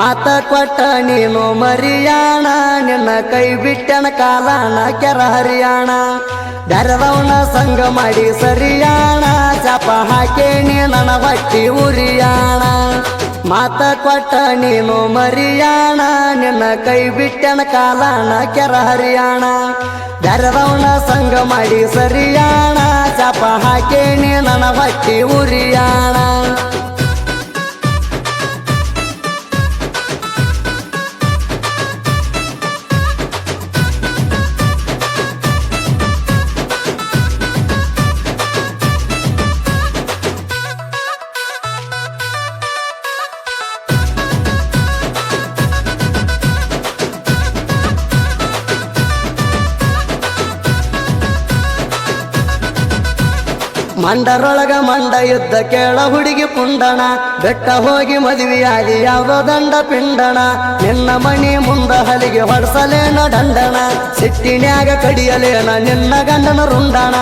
ಮಾತ ಕೊಟ್ಟ ನೀನು ಮರಿಯಾಣ, ನಿನ್ನ ಕೈ ಬಿಟ್ಟನ ಕಾಲಾಣ ಕೆರ ಹರಿಯಾಣ. ಬೆರದವನ ಸಂಗ ಮಾಡಿ ಸರಿಯಾಣ ಚಾಪ ಹಾಕೇನಿ ನನ್ನ ಬಟ್ಟಿ ಉರಿಯಾಣ. ಮಾತ ಕೊಟ್ಟ ನೀನು ಮರಿಯಾಣ, ನಿನ್ನ ಕೈ ಬಿಟ್ಟನ ಕಾಲಾಣ ಕೆರ ಹರಿಯಾಣ. ಬೆರದವನ ಸಂಗ ಮಾಡಿ ಸರಿಯಾಣ ಚಾಪ ಹಾಕೇನಿ ನನ್ನ ಬಟ್ಟಿ ಉರಿಯಾಣ. ಮಂಡರೊಳಗ ಮಂಡ ಯುದ್ಧ ಕೇಳ ಹುಡುಗಿ ಪುಂಡಣ ಬೆಟ್ಟ ಹೋಗಿ ಮದುವೆಯಾಗಿ ಯಾವ ದಂಡ ಪಿಂಡಣ ನಿನ್ನ ಮಣಿ ಮುಂದ ಹಲಿಗೆ ಹೊಡ್ಸಲೇನ ದಂಡಣ ಸಿಟ್ಟಿನ್ಯಾಗ ಕಡಿಯಲೇನ ನಿನ್ನ ಗಂಡನ ರುಂಡಣ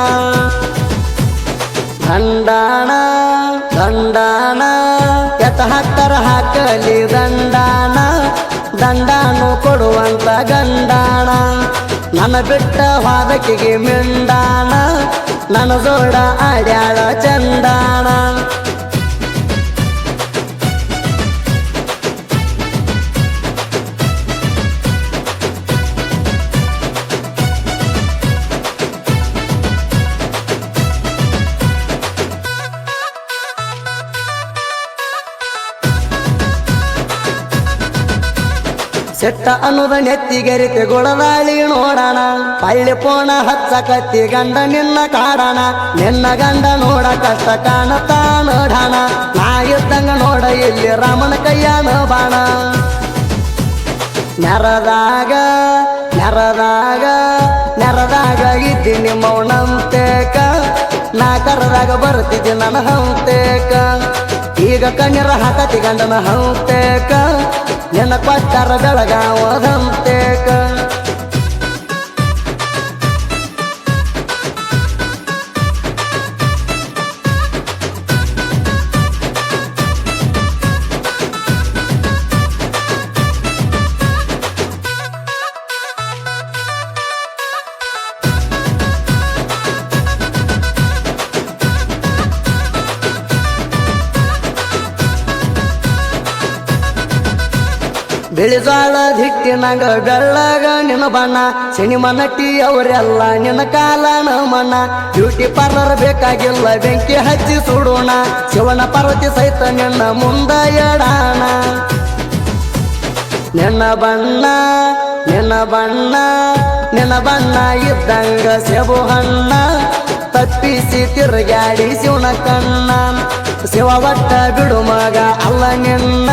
ದಂಡಣ ದಂಡಣ ಎತ್ತ ಹತ್ತರ ಹಾಕಲಿ ದಂಡಾಣ ದಂಡಾನು ಕೊಡುವಂತ ಗಂಡಾಣ ನನ್ನ ಬಿಟ್ಟ ವಾದಕಿಗೆ ಮಿಂಡಾಣ ನನ್ನ ಜೋಡ ಆಡ್ಯಾಳ ಸೆಟ್ಟ ಅನ್ನುದ ನೆತ್ತಿಗೆರಿತೆ ಗೊಡದಾಳಿ ನೋಡಣ. ಪಳ್ಳಿ ಪೋಣ ಹಚ್ಚ ಕತ್ತಿ ಗಂಡ ನಿನ್ನ ಕಾಡಣ. ನಿನ್ನ ಗಂಡ ನೋಡ ಕಷ್ಟ ಕಾಣತಾ ನೋಡಣ. ನಾ ಇದ್ದಂಗ ನೋಡ ಇಲ್ಲಿ ರಾಮನ ಕೈಯಾನ ಬಾಣ ನೆರದಾಗ ನೆರದಾಗ ನೆರದಾಗ ಇದ್ದೀನಿ ಮೌನಂತೇಕ ನಾ ಕರದಾಗ ಬರ್ತಿದ್ದೀನಿ ನನ್ನ ಹಂತೇಕ. ಈಗ ಕಣ್ಣರ ಹಾಕತಿ ಗಂಡನ ಹಂತೇಕ. ನಿನ್ನ ಕೊಟ್ಟಾರ ಬೆಳಗಾವದಂತೇಕ ಬಿಳಿಜಾಳ ದಿಟ್ಟಿನಾಗ ಬೆಳ್ಳಗ ನಿನ್ನ ಬಣ್ಣ. ಸಿನಿಮಾ ನಟಿ ಅವರೆಲ್ಲ ನಿನ್ನ ಕಾಲನ ಮಣ್ಣ. ಬ್ಯೂಟಿ ಪಾರ್ಲರ್ ಬೇಕಾಗಿಲ್ಲ, ಬೆಂಕಿ ಹಚ್ಚಿ ಸುಡೋಣ. ಶಿವನ ಪಾರ್ವತಿ ಸಹಿತ ನಿನ್ನ ಮುಂದ ಎಡಾಣ. ನಿನ್ನ ಬಣ್ಣ ನಿನ್ನ ಬಣ್ಣ ನಿನ್ನ ಬಣ್ಣ ಇದ್ದಂಗ ಸೆಬು ಹಣ್ಣ. ತಪ್ಪಿಸಿ ತಿರುಗಾಡಿ ಶಿವನ ಕಣ್ಣ. ಶಿವ ಒಟ್ಟ ಬಿಡು ಮಗ, ಅಲ್ಲ ನಿನ್ನ.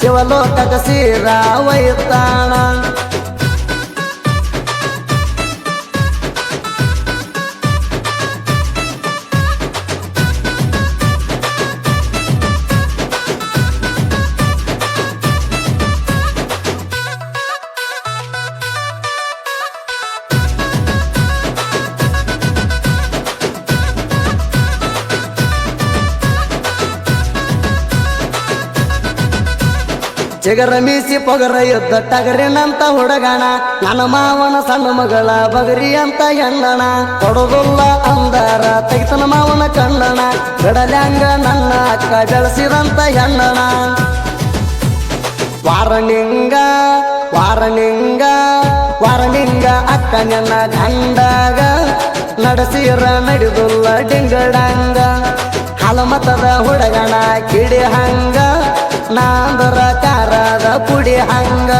ಶಿವಲೋಕದ ಸೀರ ಚಿಗರ ಮೀಸಿ ಪೊಗರ ಯುದ್ಧ ಟಗರಿನಂತ ಹುಡುಗಣ. ನನ್ನ ಮಾವನ ಸಣ್ಣ ಮಗಳ ಬಗರಿ ಅಂತ ಹೆಣ್ಣಣ. ಕೊಡೋದಿಲ್ಲ ಅಂದಾರ, ತೆಗಿತನ ಮಾವನ ಕಣ್ಣಣ. ಬಿಡಲ್ಯಾಂಗ ನನ್ನ ಅಕ್ಕ ಬೆಳೆಸಿದಂತ ಹೆಣ್ಣಣ. ವಾರನಿಂಗ ವಾರನಿಂಗ ವಾರನಿಂಗ ಅಕ್ಕ ನನ್ನ ಕಂಡಾಗ ನಡೆಸಿರ ನಡೆದುಲ್ಲ ಡಿಂಗಡಂಗ. ಹಲಮತದ ಹುಡಗಣ, ಕಿಡಿ ಹಂಗ. ನಾಂದರ ಕಾರದ ಪುಡಿ ಹಂಗ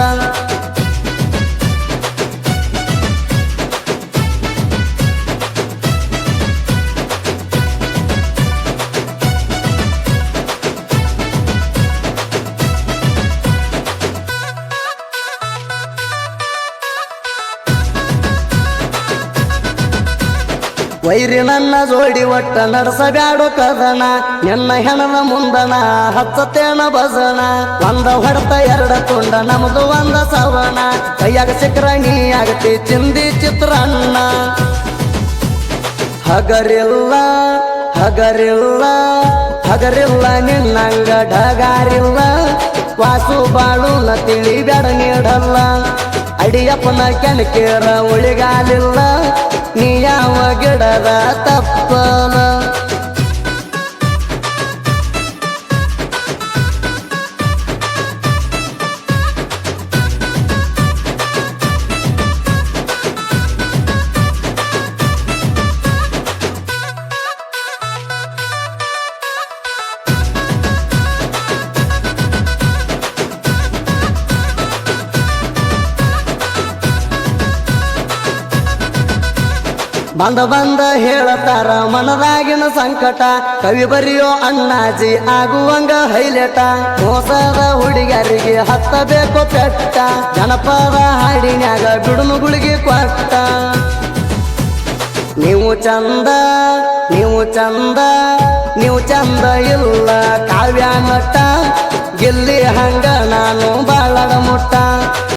ವೈರಿ ನನ್ನ ಜೋಡಿ ಒಟ್ಟ ನಡೆಸಬ್ಯಾಡು ಕದನ. ನಿನ್ನ ಹೆಣದ ಮುಂದನ ಹಚ್ಚತೇನ ಬಸಣ ಒಂದ ಹೊಡೆತ, ಎರಡ ತುಂಡ, ನಮ್ದು ಒಂದ ಸವಣ. ಕೈಯಾಗ ಸಿಕ್ರ ನೀ ಆಗತಿ ಚಿಂದಿ ಚಿತ್ರಾನ್ನ. ಹಗರಿಲ್ಲ ಹಗರಿಲ್ಲ ಹಗರಿಲ್ಲ, ನಿನ್ನಂಗ ಢಗಾರಿಲ್ಲ ವಾಸು ನ ತಿಳಿ ಬ್ಯಾಡ ನೀಡಲ್ಲ. ಅಡಿಯಪ್ಪನ ಕೆಣಕೇರ ಉಳಿಗಾಲಿಲ್ಲ. ನೀ ಯಾವ ಗಿಡದ ತಪ್ಪಲ ಬಂದ ಬಂದ ಹೇಳತಾರ ಮನದಾಗಿನ ಸಂಕಟ. ಕವಿ ಬರೆಯೋ ಅಣ್ಣಾಜಿ ಆಗುವಂಗ ಹೈಲೆಟ. ಮೋಸದ ಹುಡುಗರಿಗೆ ಹತ್ತಬೇಕು ಪೆಟ್ಟ. ಜನಪದ ಹಾಡಿನ್ಯಾಗ ಬಿಡುನುಗುಳಿಗೆ ಕೊಟ್ಟ. ನೀವು ಚಂದ ನೀವು ಚಂದ ನೀವು ಚಂದ ಇಲ್ಲ ಕಾವ್ಯ ಮಟ್ಟ. ಗೆಲ್ಲಿ ಹಂಗ ನಾನು ಬಾ